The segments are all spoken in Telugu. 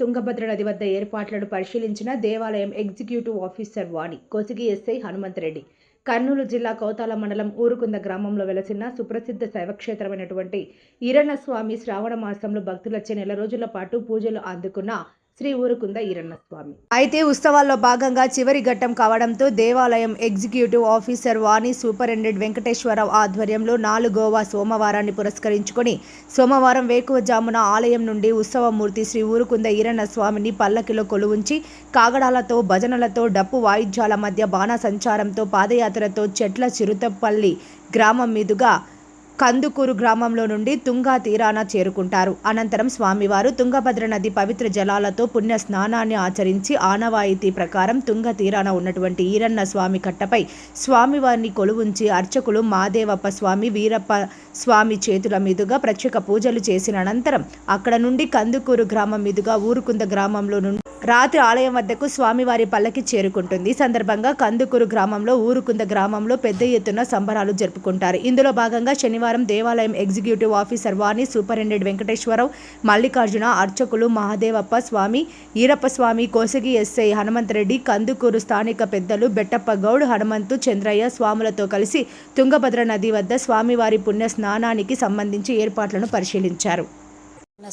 తుంగభద్ర నది వద్ద ఏర్పాట్లను పరిశీలించిన దేవాలయం executive officer Vani Kosigi SI Hanumanthareddy. Kurnool జిల్లా కోతాల మండలం ఊరుకుంద గ్రామంలో వెలసిన సుప్రసిద్ధ శైవక్షేత్రమైనటువంటి ఈరన్నస్వామి శ్రావణ మాసంలో భక్తులచ్చే నెల రోజుల పాటు పూజలు అందుకున్న శ్రీ ఊరుకుంద ఈరన్న స్వామి అయితే ఉత్సవాల్లో భాగంగా చివరి ఘట్టం కావడంతో దేవాలయం executive officer Vani superintendent Venkateswararao ఆధ్వర్యంలో నాలుగోవ సోమవారాన్ని పురస్కరించుకొని సోమవారం వేకువజామున ఆలయం నుండి ఉత్సవమూర్తి శ్రీ ఊరుకుంద ఈరన్న స్వామిని పల్లకిలో కొలువుంచి కాగడాలతో భజనలతో డప్పు వాయిద్యాల మధ్య బాణసంచారంతో పాదయాత్రతో చెట్ల చిరుతపల్లి గ్రామం మీదుగా కందుకూరు గ్రామంలో నుండి తుంగా తీరాన చేరుకుంటారు. అనంతరం స్వామివారు తుంగభద్ర నది పవిత్ర జలాలతో పుణ్య స్నానాన్ని ఆచరించి ఆనవాయితీ ప్రకారం తుంగ తీరాన ఉన్నటువంటి ఈరన్న స్వామి కట్టపై స్వామివారిని కొలువుంచి అర్చకులు మాదేవప్ప స్వామి వీరప్ప స్వామి చేతుల మీదుగా ప్రత్యేక పూజలు చేసిన అనంతరం అక్కడ నుండి కందుకూరు గ్రామం మీదుగా ఊరుకుంద గ్రామంలో నుండి రాత్రి ఆలయం వద్దకు స్వామివారి పల్లకి చేరుకుంటుంది. ఈ సందర్భంగా కందుకూరు గ్రామంలో ఊరుకుంద గ్రామంలో పెద్ద ఎత్తున సంబరాలు జరుపుకుంటారు. ఇందులో భాగంగా శనివారం దేవాలయం executive officer Vani superintendent Venkateswararao Mallikarjuna అర్చకులు మహాదేవప్ప స్వామి ఈరప్ప స్వామి కోసగి ఎస్ఐ హనుమంతరెడ్డి కందుకూరు స్థానిక పెద్దలు బెట్టప్ప గౌడ్ హనుమంతు చంద్రయ్య స్వాములతో కలిసి తుంగభద్ర నది వద్ద స్వామివారి పుణ్య స్నానానికి సంబంధించి ఏర్పాట్లను పరిశీలించారు.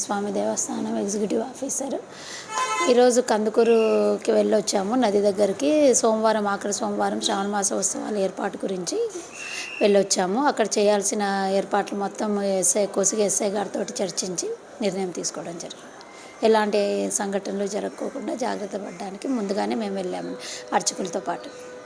స్వామి దేవస్థానం ఎగ్జిక్యూటివ్ ఆఫీసర్. ఈరోజు కందుకూరుకి వెళ్ళొచ్చాము. నది దగ్గరికి సోమవారం ఆఖరి సోమవారం శ్రావణ మాస ఉత్సవాల ఏర్పాటు గురించి వెళ్ళొచ్చాము. అక్కడ చేయాల్సిన ఏర్పాట్లు మొత్తం ఎస్ఐ కోసిగి ఎస్ఐ గారితో చర్చించి నిర్ణయం తీసుకోవడం జరిగింది. ఎలాంటి సంఘటనలు జరగకోకుండా జాగ్రత్త పడడానికి ముందుగానే మేము వెళ్ళాము అర్చకులతో పాటు.